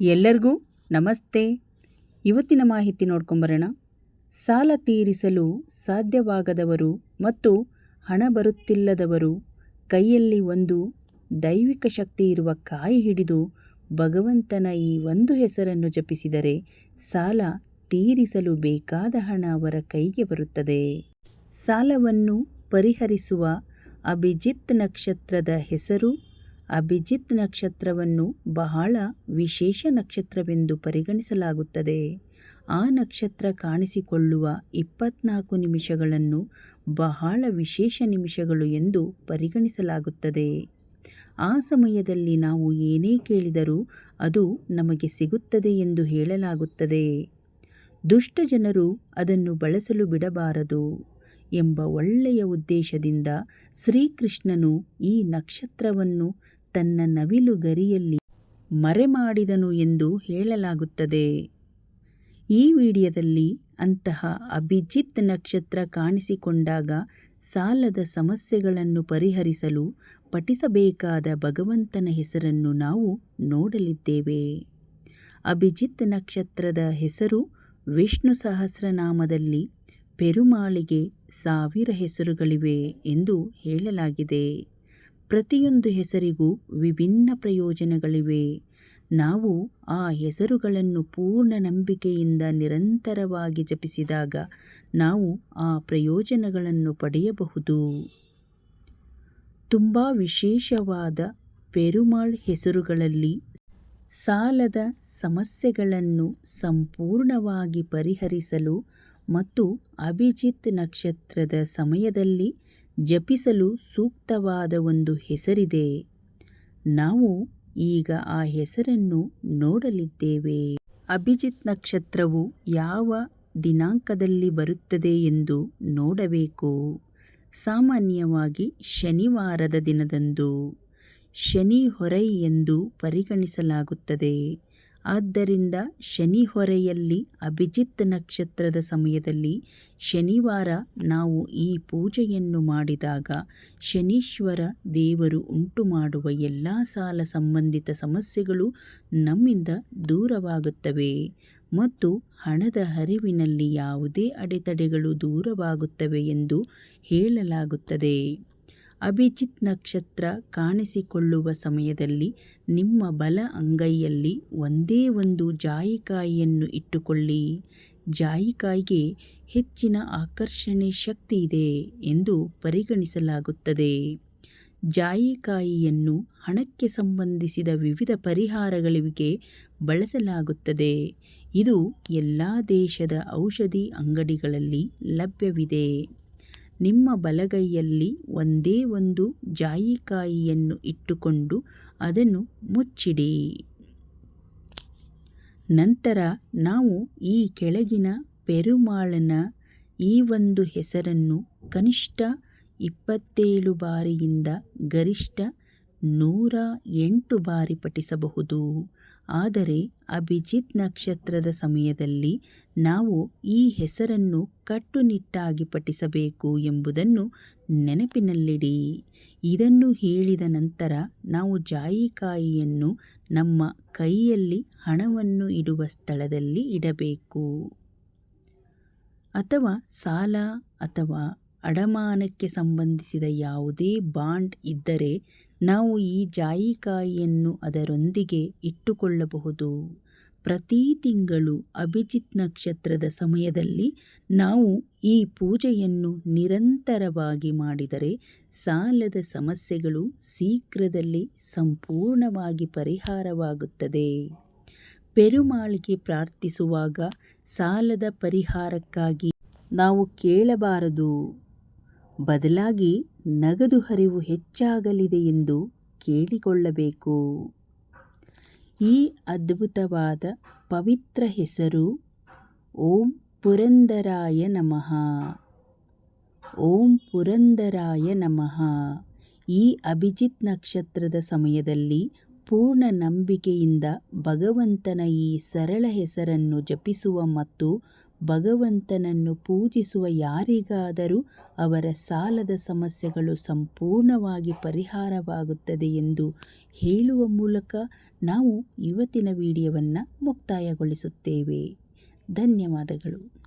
ಎಲ್ಲರಿಗೂ ನಮಸ್ತೆ. ಇವತ್ತಿನ ಮಾಹಿತಿ ನೋಡ್ಕೊಂಬರೋಣ ಸಾಲ ತೀರಿಸಲು ಸಾಧ್ಯವಾಗದವರು ಮತ್ತು ಹಣ ಬರುತ್ತಿಲ್ಲದವರು ಕೈಯಲ್ಲಿ ಒಂದು ದೈವಿಕ ಶಕ್ತಿ ಇರುವ ಕಾಯಿ ಹಿಡಿದು ಭಗವಂತನ ಈ ಒಂದು ಹೆಸರನ್ನು ಜಪಿಸಿದರೆ ಸಾಲ ತೀರಿಸಲು ಬೇಕಾದ ಹಣ ಅವರ ಕೈಗೆ ಬರುತ್ತದೆ. ಸಾಲವನ್ನು ಪರಿಹರಿಸುವ ಅಭಿಜಿತ್ ನಕ್ಷತ್ರದ ಹೆಸರು ಅಭಿಜಿತ್ ನಕ್ಷತ್ರವನ್ನು ಬಹಳ ವಿಶೇಷ ನಕ್ಷತ್ರವೆಂದು ಪರಿಗಣಿಸಲಾಗುತ್ತದೆ. ಆ ನಕ್ಷತ್ರ ಕಾಣಿಸಿಕೊಳ್ಳುವ ಇಪ್ಪತ್ನಾಲ್ಕು ನಿಮಿಷಗಳನ್ನು ಬಹಳ ವಿಶೇಷ ನಿಮಿಷಗಳು ಎಂದು ಪರಿಗಣಿಸಲಾಗುತ್ತದೆ. ಆ ಸಮಯದಲ್ಲಿ ನಾವು ಏನೇ ಕೇಳಿದರೂ ಅದು ನಮಗೆ ಸಿಗುತ್ತದೆ ಎಂದು ಹೇಳಲಾಗುತ್ತದೆ. ದುಷ್ಟ ಜನರು ಅದನ್ನು ಬಳಸಲು ಬಿಡಬಾರದು ಎಂಬ ಒಳ್ಳೆಯ ಉದ್ದೇಶದಿಂದ ಶ್ರೀಕೃಷ್ಣನು ಈ ನಕ್ಷತ್ರವನ್ನು ತನ್ನ ನವಿಲು ಗರಿಯಲ್ಲಿ ಮರೆಮಾಡಿದನು ಎಂದು ಹೇಳಲಾಗುತ್ತದೆ. ಈ ವಿಡಿಯೋದಲ್ಲಿ ಅಂತಹ ಅಭಿಜಿತ್ ನಕ್ಷತ್ರ ಕಾಣಿಸಿಕೊಂಡಾಗ ಸಾಲದ ಸಮಸ್ಯೆಗಳನ್ನು ಪರಿಹರಿಸಲು ಪಠಿಸಬೇಕಾದ ಭಗವಂತನ ಹೆಸರನ್ನು ನಾವು ನೋಡಲಿದ್ದೇವೆ. ಅಭಿಜಿತ್ ನಕ್ಷತ್ರದ ಹೆಸರು ವಿಷ್ಣು ಸಹಸ್ರನಾಮದಲ್ಲಿ ಪೆರುಮಾಳಿಗೆ ಸಾವಿರ ಹೆಸರುಗಳಿವೆ ಎಂದು ಹೇಳಲಾಗಿದೆ. ಪ್ರತಿಯೊಂದು ಹೆಸರಿಗೂ ವಿಭಿನ್ನ ಪ್ರಯೋಜನಗಳಿವೆ. ನಾವು ಆ ಹೆಸರುಗಳನ್ನು ಪೂರ್ಣ ನಂಬಿಕೆಯಿಂದ ನಿರಂತರವಾಗಿ ಜಪಿಸಿದಾಗ ನಾವು ಆ ಪ್ರಯೋಜನಗಳನ್ನು ಪಡೆಯಬಹುದು. ತುಂಬ ವಿಶೇಷವಾದ ಪೆರುಮಾಳ್ ಹೆಸರುಗಳಲ್ಲಿ ಸಾಲದ ಸಮಸ್ಯೆಗಳನ್ನು ಸಂಪೂರ್ಣವಾಗಿ ಪರಿಹರಿಸಲು ಮತ್ತು ಅಭಿಜಿತ್ ನಕ್ಷತ್ರದ ಸಮಯದಲ್ಲಿ ಜಪಿಸಲು ಸೂಕ್ತವಾದ ಒಂದು ಹೆಸರಿದೆ. ನಾವು ಈಗ ಆ ಹೆಸರನ್ನು ನೋಡಲಿದ್ದೇವೆ. ಅಭಿಜಿತ್ ನಕ್ಷತ್ರವು ಯಾವ ದಿನಾಂಕದಲ್ಲಿ ಬರುತ್ತದೆ ಎಂದು ನೋಡಬೇಕು. ಸಾಮಾನ್ಯವಾಗಿ ಶನಿವಾರದ ದಿನದಂದು. ಶನಿ ಹೊರೈ ಎಂದು ಪರಿಗಣಿಸಲಾಗುತ್ತದೆ. ಆದ್ದರಿಂದ ಶನಿ ಹೊರೆಯಲ್ಲಿ ಅಭಿಜಿತ್ ನಕ್ಷತ್ರದ ಸಮಯದಲ್ಲಿ ಶನಿವಾರ ನಾವು ಈ ಪೂಜೆಯನ್ನು ಮಾಡಿದಾಗ ಶನೀಶ್ವರ ದೇವರು ಉಂಟು ಮಾಡುವ ಎಲ್ಲ ಸಾಲ ಸಂಬಂಧಿತ ಸಮಸ್ಯೆಗಳು ನಮ್ಮಿಂದ ದೂರವಾಗುತ್ತವೆ ಮತ್ತು ಹಣದ ಹರಿವಿನಲ್ಲಿ ಯಾವುದೇ ಅಡೆತಡೆಗಳು ದೂರವಾಗುತ್ತವೆ ಎಂದು ಹೇಳಲಾಗುತ್ತದೆ. ಅಭಿಜಿತ್ ನಕ್ಷತ್ರ ಕಾಣಿಸಿಕೊಳ್ಳುವ ಸಮಯದಲ್ಲಿ ನಿಮ್ಮ ಬಲ ಅಂಗೈಯಲ್ಲಿ ಒಂದೇ ಒಂದು ಜಾಯಿಕಾಯಿಯನ್ನು ಇಟ್ಟುಕೊಳ್ಳಿ. ಜಾಯಿಕಾಯಿಗೆ ಹೆಚ್ಚಿನ ಆಕರ್ಷಣೆ ಶಕ್ತಿ ಇದೆ ಎಂದು ಪರಿಗಣಿಸಲಾಗುತ್ತದೆ. ಜಾಯಿಕಾಯಿಯನ್ನು ಹಣಕ್ಕೆ ಸಂಬಂಧಿಸಿದ ವಿವಿಧ ಪರಿಹಾರಗಳಿಗೆ ಬಳಸಲಾಗುತ್ತದೆ. ಇದು ಎಲ್ಲ ದೇಶದ ಔಷಧಿ ಅಂಗಡಿಗಳಲ್ಲಿ ಲಭ್ಯವಿದೆ. ನಿಮ್ಮ ಬಲಗೈಯಲ್ಲಿ ಒಂದೇ ಒಂದು ಜಾಯಿಕಾಯಿಯನ್ನು ಇಟ್ಟುಕೊಂಡು ಅದನ್ನು ಮುಚ್ಚಿಡಿ. ನಂತರ ನಾವು ಈ ಕೆಳಗಿನ ಪೆರುಮಾಳನ ಈ ಒಂದು ಹೆಸರನ್ನು ಕನಿಷ್ಠ ಇಪ್ಪತ್ತೇಳು ಬಾರಿಯಿಂದ ಗರಿಷ್ಠ ನೂರ ಎಂಟು ಬಾರಿ ಪಠಿಸಬಹುದು. ಆದರೆ ಅಭಿಜಿತ್ ನಕ್ಷತ್ರದ ಸಮಯದಲ್ಲಿ ನಾವು ಈ ಹೆಸರನ್ನು ಕಟ್ಟುನಿಟ್ಟಾಗಿ ಪಠಿಸಬೇಕು ಎಂಬುದನ್ನು ನೆನಪಿನಲ್ಲಿಡಿ. ಇದನ್ನು ಹೇಳಿದ ನಂತರ ನಾವು ಜಾಯಿಕಾಯಿಯನ್ನು ನಮ್ಮ ಕೈಯಲ್ಲಿ ಹಣವನ್ನು ಇಡುವ ಸ್ಥಳದಲ್ಲಿ ಇಡಬೇಕು. ಅಥವಾ ಸಾಲ ಅಥವಾ ಅಡಮಾನಕ್ಕೆ ಸಂಬಂಧಿಸಿದ ಯಾವುದೇ ಬಾಂಡ್ ಇದ್ದರೆ ನಾವು ಈ ಜಾಯಿಕಾಯಿಯನ್ನು ಅದರೊಂದಿಗೆ ಇಟ್ಟುಕೊಳ್ಳಬಹುದು. ಪ್ರತಿ ತಿಂಗಳು ಅಭಿಜಿತ್ ನಕ್ಷತ್ರದ ಸಮಯದಲ್ಲಿ ನಾವು ಈ ಪೂಜೆಯನ್ನು ನಿರಂತರವಾಗಿ ಮಾಡಿದರೆ ಸಾಲದ ಸಮಸ್ಯೆಗಳು ಶೀಘ್ರದಲ್ಲಿ ಸಂಪೂರ್ಣವಾಗಿ ಪರಿಹಾರವಾಗುತ್ತದೆ. ಪೆರುಮಾಳಿಗೆ ಪ್ರಾರ್ಥಿಸುವಾಗ ಸಾಲದ ಪರಿಹಾರಕ್ಕಾಗಿ ನಾವು ಕೇಳಬಾರದು. ಬದಲಾಗಿ ನಗದು ಹರಿವು ಹೆಚ್ಚಾಗಲಿದೆ ಎಂದು ಕೇಳಿಕೊಳ್ಳಬೇಕು. ಈ ಅದ್ಭುತವಾದ ಪವಿತ್ರ ಹೆಸರು ಓಂ ಪುರಂದರಾಯ ನಮಃ. ಓಂ ಪುರಂದರಾಯ ನಮಃ. ಈ ಅಭಿಜಿತ್ ನಕ್ಷತ್ರದ ಸಮಯದಲ್ಲಿ ಪೂರ್ಣ ನಂಬಿಕೆಯಿಂದ ಭಗವಂತನ ಈ ಸರಳ ಹೆಸರನ್ನು ಜಪಿಸುವ ಮತ್ತು ಭಗವಂತನನ್ನು ಪೂಜಿಸುವ ಯಾರಿಗಾದರೂ ಅವರ ಸಾಲದ ಸಮಸ್ಯೆಗಳು ಸಂಪೂರ್ಣವಾಗಿ ಪರಿಹಾರವಾಗುತ್ತದೆ ಎಂದು ಹೇಳುವ ಮೂಲಕ ನಾವು ಇವತ್ತಿನ ವಿಡಿಯೋವನ್ನು ಮುಕ್ತಾಯಗೊಳಿಸುತ್ತೇವೆ. ಧನ್ಯವಾದಗಳು.